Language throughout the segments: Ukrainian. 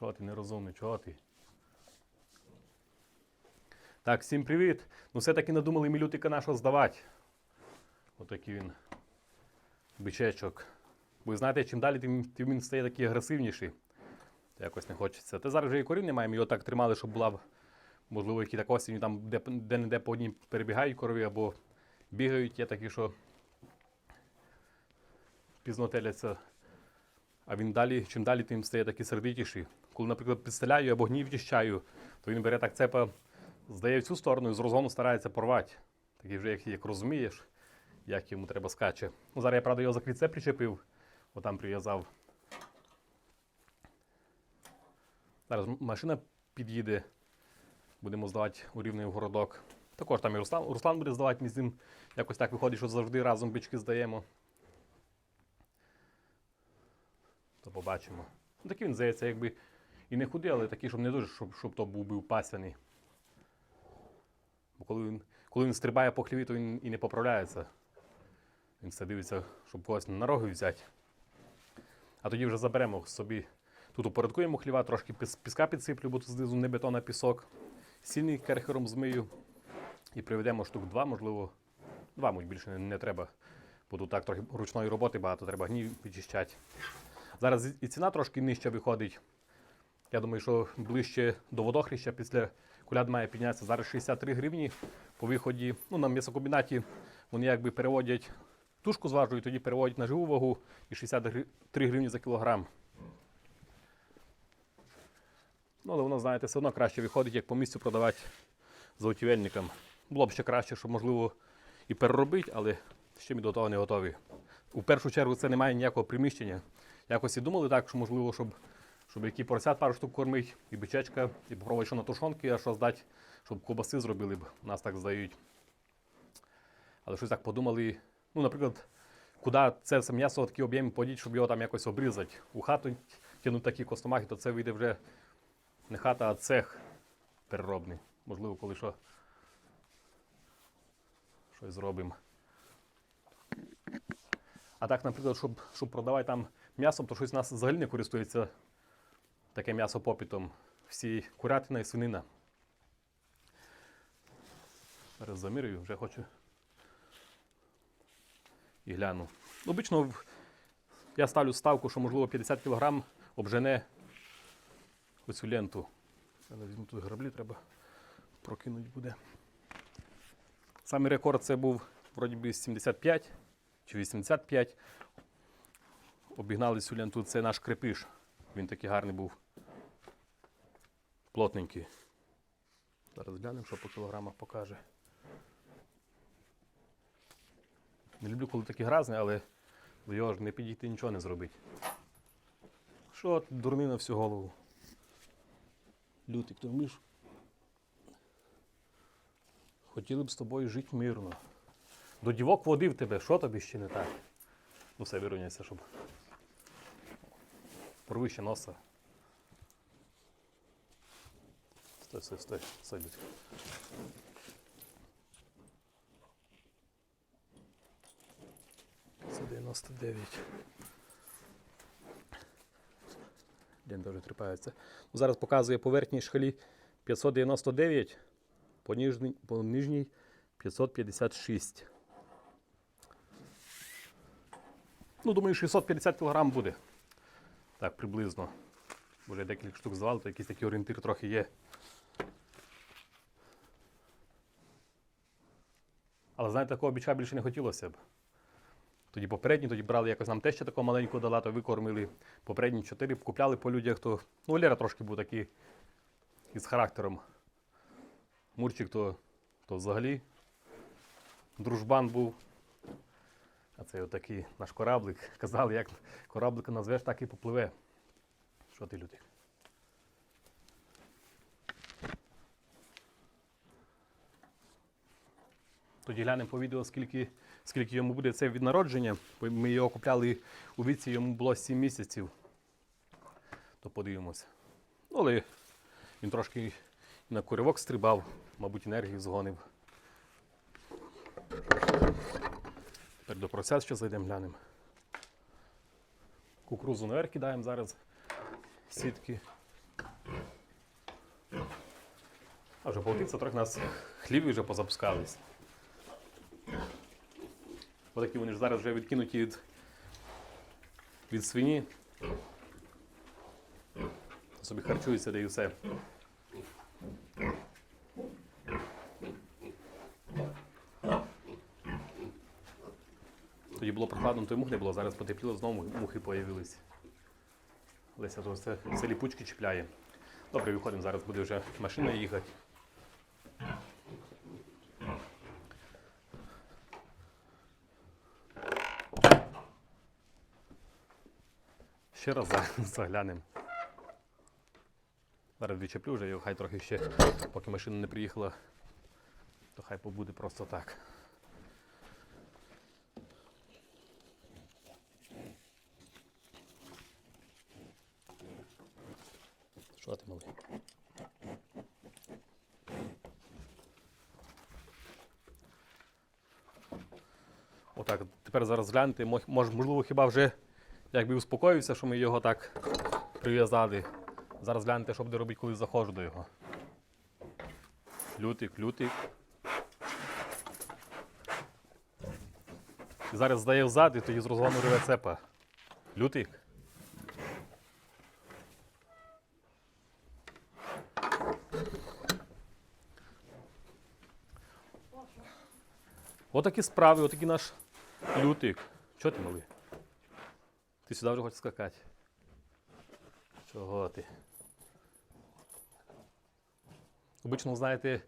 Що ти нерозумний, чого ти? Так, всім привіт. Ну все-таки надумали ми лютика нашого здавати. Отакий він. Бичечок. Ви знаєте, чим далі, тим, тим він стає такий агресивніший. Якось не хочеться. Та зараз вже і корів немає, ми його так тримали, щоб була, можливо, які так осінь, там де- де-не-де по одній перебігають корові або бігають, є такі, що пізно теляться. А він далі, чим далі, тим стає такий сердитіший. Коли, наприклад, підстеляю або гнів чищаю, то він бере так цепа, здає в цю сторону і з розгону старається порвати. Такий вже, як, як розумієш, як йому треба скаче. Ну, зараз я, правда, його за кріце причепив, отам прив'язав. Зараз машина під'їде, будемо здавати у рівний городок. Також там і Руслан, Руслан буде здавати, з ним якось так виходить, що завжди разом бички здаємо. То побачимо. Ну, такий він здається, якби і не худий, але такий, щоб не дуже, щоб, щоб то був би пасяний. Бо коли він, коли він стрибає по хліві, то він і не поправляється. Він все дивиться, щоб когось на роги взяти. А тоді вже заберемо собі. Тут упорядкуємо хліва, трошки піска підсиплю, бо тут знизу не бетон, а пісок. Сильний керхером змию. І приведемо штук два, можливо. Два, мабуть, більше не, не треба. Бо тут так трохи ручної роботи багато, треба гнів підчищати. Зараз і ціна трошки нижче виходить. Я думаю, що ближче до водохреща після куляд має піднятися. Зараз 63 гривні по виході. Ну, на м'ясокомбінаті вони якби переводять тушку зважують, тоді переводять на живу вагу і 63 гривні за кілограм. Ну, але воно, знаєте, все одно краще виходить, як по місцю продавати заготівельникам. Було б ще краще, щоб можливо і переробити, але ще ми до того не готові. У першу чергу це не має ніякого приміщення. Якось і думали так, що можливо, щоб, щоб які поросят пару штук кормить, і бичечка, і попробувати, що на тушонки, а що здати, щоб ковбаси зробили б, нас так здають. Але щось так подумали. Ну, наприклад, куди це все м'ясо такі об'єми подіть, щоб його там якось обрізати. У хату тягнуть такі костомахи, то це вийде вже не хата, а цех переробний. Можливо, коли що щось зробимо. А так, наприклад, щоб, щоб продавати там м'ясом, то щось у нас взагалі не користується таке м'ясо попитом. Всі курятина і свинина. Зараз замірюю, вже хочу і гляну. Обично я ставлю ставку, що можливо 50 кг обжене оцю ленту. Але візьму тут граблі, треба прокинути буде. Самий рекорд це був вроді би 75 чи 85. Обігнали цю ленту, це наш крепиш. Він такий гарний був. Плотненький. Зараз глянемо, що по кілограмах покаже. Не люблю, коли такі грязні, але до його ж не підійти нічого не зробити. Що ти, дурний на всю голову? Лютик, ти вмієш? Хотіли б з тобою жити мирно. До дівок води в тебе, що тобі ще не так? Ну все, вирівняйся, щоб. Порви ще носа. Стой, стой, стой, стой, Лютик. Це 99. Лента вже тріпається. Ну, зараз показує по верхній шкалі 599, по нижній, по нижній 556. Ну, думаю, 650 кг буде. Так, приблизно. Вже декілька штук звали, то якийсь такий орієнтир трохи є. Але знаєте, такого біча більше не хотілося б. Тоді попередні, тоді брали якось нам те ще такого маленького дала, то викормили. Попередні чотири купляли по людях, то. Ну, Лера трошки був такий із характером. Мурчик то, то взагалі дружбан був. А це отакий наш кораблик. Казали, як кораблика назвеш, так і попливе. Що ти, Людик? Тоді глянемо по відео, скільки, скільки йому буде це від народження. Ми його купляли у віці, йому було 7 місяців. То подивимося. Ну, але він трошки на куривок стрибав, мабуть, енергію згонив. Тепер до процесу ще зайдемо, глянемо. Кукурузу наверх кидаємо зараз сітки. А вже полтиться, трохи нас хліви вже позапускались. Отакі вони ж зараз вже відкинуті від від свині. Собі харчуються, де і все. Було прохладно, то й мух не було, зараз потепліло, знову мухи появились. Леся то все, все ліпучки чіпляє. Добре, виходимо, зараз буде вже машина їхати. Ще раз заглянемо. Зараз відчеплю вже його, хай трохи ще, поки машина не приїхала, то хай побуде просто так. Зараз мож- можливо, хіба вже якби успокоївся, що ми його так прив'язали. Зараз гляньте, що буде робити, коли заходжу до його. Лютик, лютик. І зараз здає взад, і тоді з розгону реве цепа. Лютик. Отакі справи, отакий наш лютик. Чого ти малий? Ти сюди вже хочеш скакати? Чого ти? Обично, знаєте,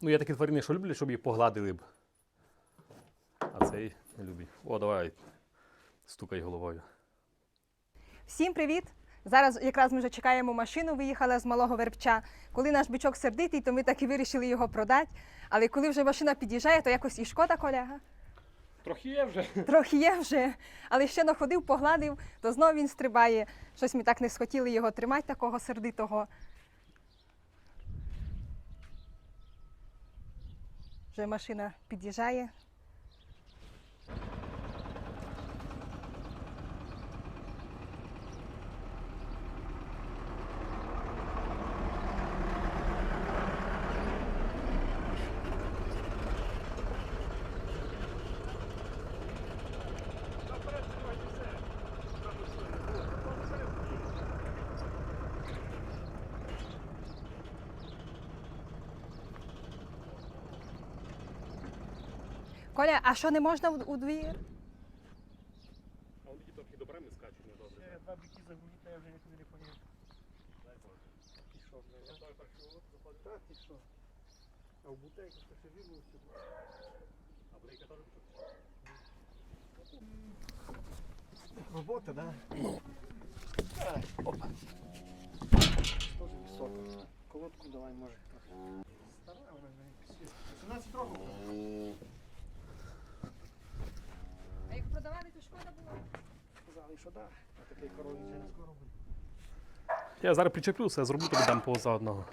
ну є такі тварини, що люблять, щоб їх погладили б. А цей не любить. О, давай. Стукай головою. Всім привіт! Зараз якраз ми вже чекаємо машину, виїхала з малого вербча. Коли наш бичок сердитий, то ми так і вирішили його продати. Але коли вже машина під'їжджає, то якось і шкода коляга. Трохи є вже. Трохи є вже, але ще находив, погладив, то знов він стрибає. Щось ми так не схотіли його тримати, такого сердитого. Вже машина під'їжджає. Коля, а що не можна у, у двір? А он трохи добре не скачуть, не добре. Ще два біки загубити, я вже нікуди не. А в бутейку ще теж Робота, да? Опа. Тоже високо. Колодку давай, може. Стара вона не підсвітить. 17 років. Сказали, що да. А такий корові вже не скоро буде. Я зараз причеплю все, зроблю тобі дам поза одного.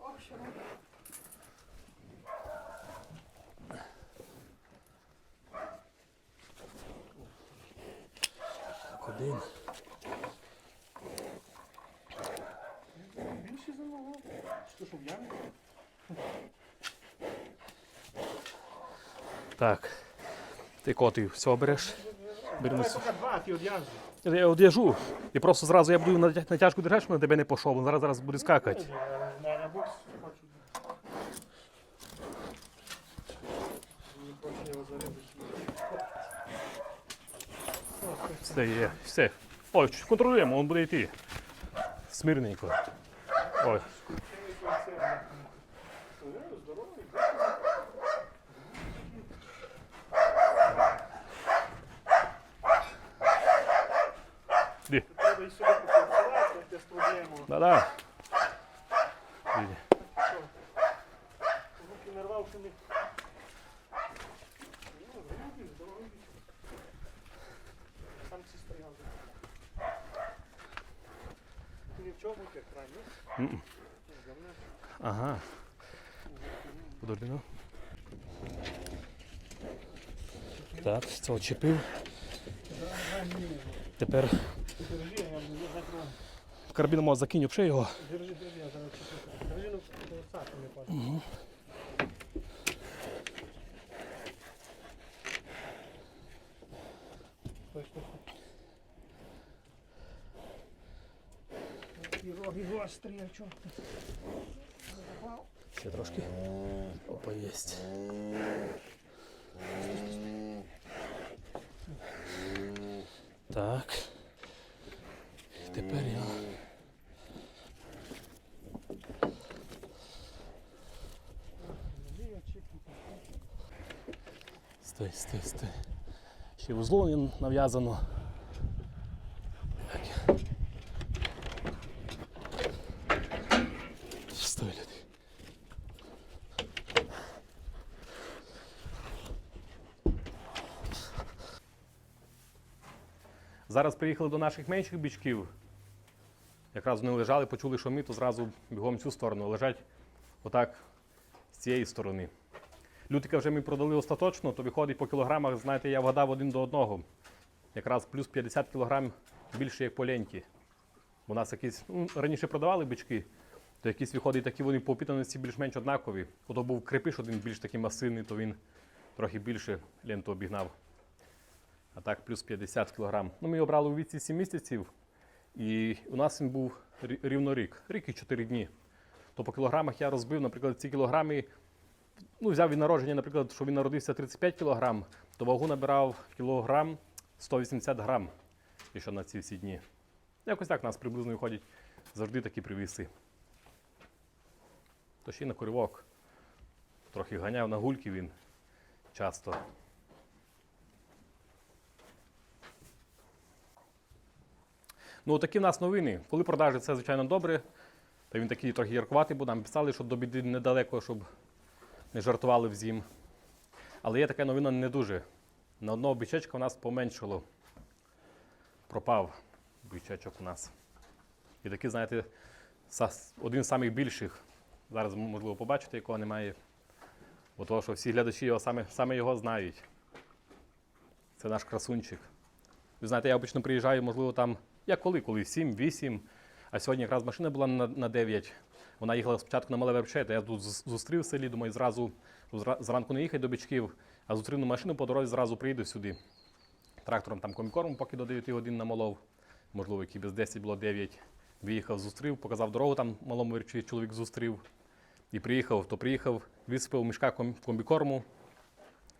О, що робить? Так, один. Більше за ногу. Що, що в ямі? Так. Ти коти все береш. Од'яжди. Я одяжу. І просто зразу я буду натя- натяжку держати, щоб на тебе не пішов. Він зараз зараз буде скакати. На, на зарядити. Все є. Все. Ой, контролюємо, він буде йти. Смирненько. Ой. Ді. Треба і сюди попрацювати, без проблем. Да-да. Іди. Руки нарвав, що не... Ну, здоровий, здоровий. Сам ці стояв. Ти ні в чому ти край, ні? Мгм. Ну, говна. Ага. Подожди, ну. Так, це очепив. Тепер Карабіном може закинь взагалі його. Держи, держи, я зараз чесно. Держи, ну, саку не стой, стой. Такі роги гострі, а чого? Ще трошки. Опа, єсть. Так. Тепер я. Стой, стой, стой. Ще вузлом нав'язано. Стой, люди. Зараз приїхали до наших менших бичків. Якраз вони лежали, почули, що ми, то зразу бігом цю сторону лежать отак з цієї сторони. Лютика вже ми продали остаточно, то виходить по кілограмах, знаєте, я вгадав один до одного. Якраз плюс 50 кілограм більше, як по ленті. У нас якісь, ну, раніше продавали бички, то якісь виходить такі вони по опитаності більш-менш однакові. Ото був крепиш один більш такий масивний, то він трохи більше ленту обігнав. А так, плюс 50 кілограм. Ну, ми його брали у віці 7 місяців, і у нас він був рівно рік, рік і 4 дні. То по кілограмах я розбив, наприклад, ці кілограми ну, взяв він народження, наприклад, що він народився 35 кг, то вагу набирав кілограм 180 грам, якщо на ці всі дні. Якось так у нас приблизно виходять завжди такі привіси. То ще й на куривок. Трохи ганяв на гульки він часто. Ну, такі в нас новини. Коли продажі, це, звичайно, добре. Та він такий трохи яркуватий, бо нам писали, що до біди недалеко, щоб не жартували взім. Але є така новина не дуже. На одного бичечка у нас поменшало. Пропав бичечок у нас. І такий, знаєте, один з самих більших. Зараз можливо побачите, якого немає. Бо того, що всі глядачі його саме, саме його знають. Це наш красунчик. Ви знаєте, я обично приїжджаю, можливо, там, як коли, коли 7-8. А сьогодні якраз машина була на, на 9. Вона їхала спочатку на мале вербче, я тут зустрів в селі, думаю, зразу зранку не їхати до бичків, а зустрів на машину по дорозі зразу приїду сюди. Трактором там комікормом, поки до 9 годин намолов. Можливо, які без 10 було 9. Виїхав, зустрів, показав дорогу, там малому верчі чоловік зустрів. І приїхав, то приїхав, висипав мішка комбікорму,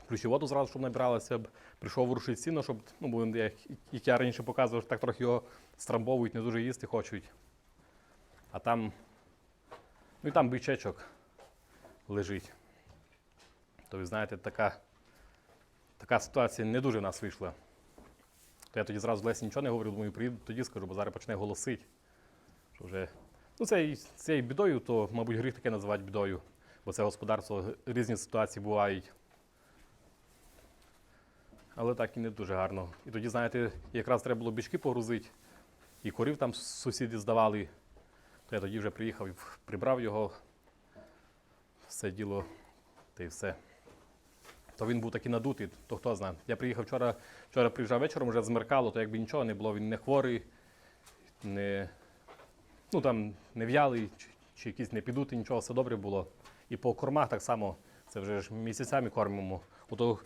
включив воду зразу, щоб набиралося б. Прийшов ворушити сіно, щоб, ну, бо як, як я раніше показував, так трохи його страмбовують, не дуже їсти хочуть. А там, ну і там бичечок лежить. То ви знаєте, така, така ситуація не дуже в нас вийшла. То я тоді зразу Лесі нічого не говорив, думаю, приїду, тоді скажу, бо зараз почне голосити. Що вже, ну, це, цією бідою, то, мабуть, гріх таке називати бідою, бо це господарство різні ситуації бувають. Але так і не дуже гарно. І тоді, знаєте, якраз треба було бічки погрузити, і корів там сусіди здавали. То я тоді вже приїхав і прибрав його, все діло, та й все. То він був такий надутий, то хто знає. Я приїхав вчора, вчора приїжджав вечором, вже змеркало, то якби нічого не було, він не хворий, не, ну, там, не в'ялий, чи, чи якийсь не підутий, нічого, все добре було. І по кормах так само, це вже ж місяцями кормимо. Ото,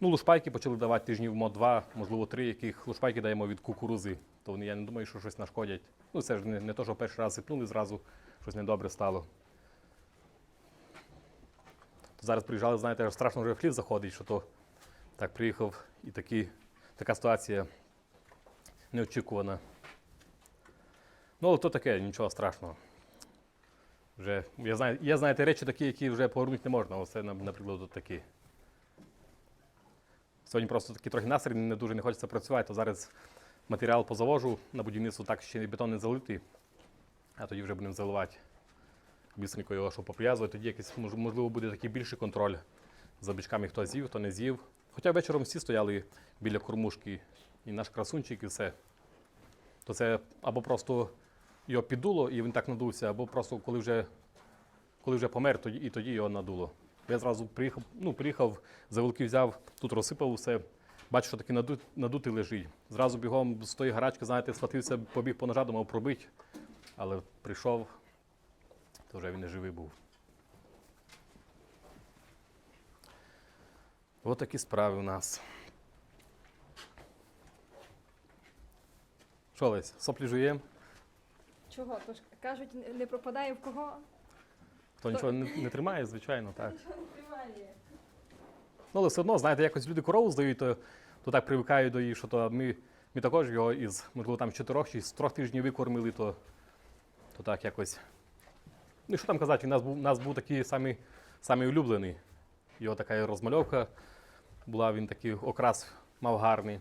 ну, лушпайки почали давати тижнів мо два, можливо, три, яких лушпайки даємо від кукурузи. То вони, я не думаю, що щось нашкодять. Ну, це ж не, не то, що перший раз сипнули, зразу щось недобре стало. То зараз приїжджали, знаєте, аж страшно вже в хлів заходить, що то так приїхав і такі, така ситуація неочікувана. Ну, але то таке, нічого страшного. Вже, я знаю, є, знаєте, речі такі, які вже повернути не можна. Оце, на- наприклад, от такі. Сьогодні просто такий трохи настрій, не дуже не хочеться працювати, то зараз матеріал позавожу на будівництво, так ще бетон не залитий, а тоді вже будемо заливати. Бісенько його, щоб поприв'язувати, тоді якийсь, можливо, буде такий більший контроль за бичками, хто з'їв, хто не з'їв. Хоча вечором всі стояли біля кормушки, і наш красунчик, і все. То це або просто його піддуло, і він так надувся, або просто коли вже, коли вже помер, тоді, і тоді його надуло. Я зразу приїхав, ну, приїхав, завелки взяв, тут розсипав усе, бачу, що такий наду, надутий лежить. Зразу бігом з тої гарачки, знаєте, схватився, побіг по ножа, думав пробить. Але прийшов, то вже він не живий був. Ось такі справи у нас. Що, Лесь, соплі жуєм? Чого? Тож кажуть, не пропадає в кого. Хто нічого не, не тримає, звичайно, так. Ну, але все одно, знаєте, якось люди корову здають, то, то так привикають до її, що то ми, ми також його із, можливо, там чотирьох чи з трьох тижнів викормили, то, то так якось. Ну, і що там казати, у нас був, у нас був такий самий, самий улюблений. Його така розмальовка була, він такий окрас мав гарний.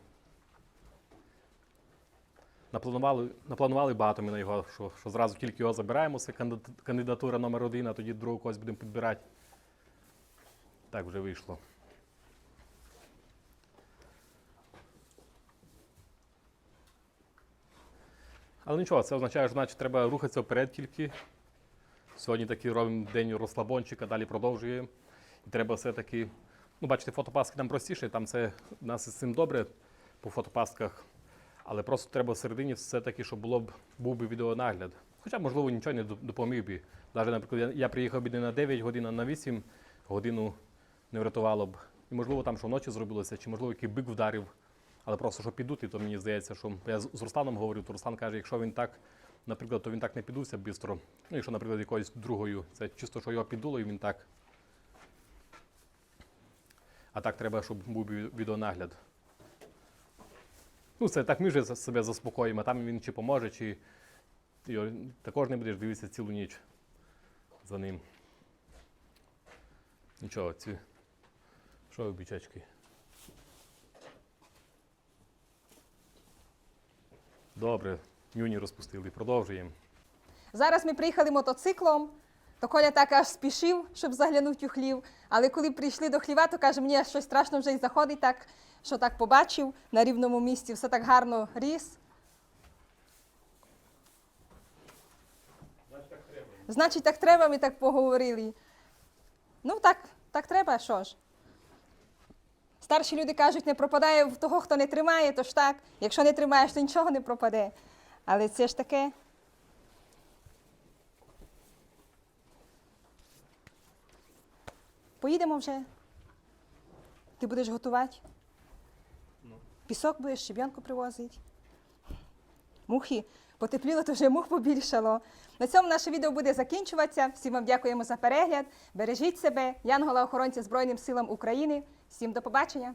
Напланували, напланували багато ми на його, що, що зразу тільки його забираємо, це кандидатура номер один, а тоді другого когось будемо підбирати. Так вже вийшло. Але нічого, це означає, що значить, треба рухатися вперед тільки. Сьогодні такий робимо день розслабончика, далі продовжуємо. І треба все-таки. Ну, бачите, фотопаски там простіше, там це у нас із цим добре по фотопастках. Але просто треба всередині все-таки, щоб було б, був би відеонагляд. Хоча, можливо, нічого не допоміг би. Навіть, наприклад, я, приїхав би не на 9 годин, а на 8 годину не врятувало б. І можливо, там що вночі зробилося, чи можливо який бик вдарив. Але просто що підути, то мені здається, що я з Русланом говорив, то Руслан каже, якщо він так, наприклад, то він так не підуся швидко. Ну, якщо, наприклад, якоюсь другою, це чисто, що його піддуло, і він так. А так треба, щоб був ві- відеонагляд. Ну, це так ми вже себе заспокоїмо, там він чи поможе, чи його також не будеш дивитися цілу ніч за ним. Нічого, ці. Що ви, бічачки? Добре, нюні розпустили. Продовжуємо. Зараз ми приїхали мотоциклом, то Коля так аж спішив, щоб заглянути у хлів. Але коли прийшли до хліва, то каже, мені щось страшно вже й заходить, так, що так побачив на рівному місці, все так гарно ріс. Значить, так треба, ми так поговорили. Ну, так, так треба, що ж. Старші люди кажуть, не пропадає в того, хто не тримає, то ж так. Якщо не тримаєш, то нічого не пропаде. Але це ж таке. Поїдемо вже. Ти будеш готувати? Пісок будеш, щебенку привозить. Мухи. Потепліло, то вже мух побільшало. На цьому наше відео буде закінчуватися. Всім вам дякуємо за перегляд. Бережіть себе, Янгола охоронця Збройним силам України. Всім до побачення!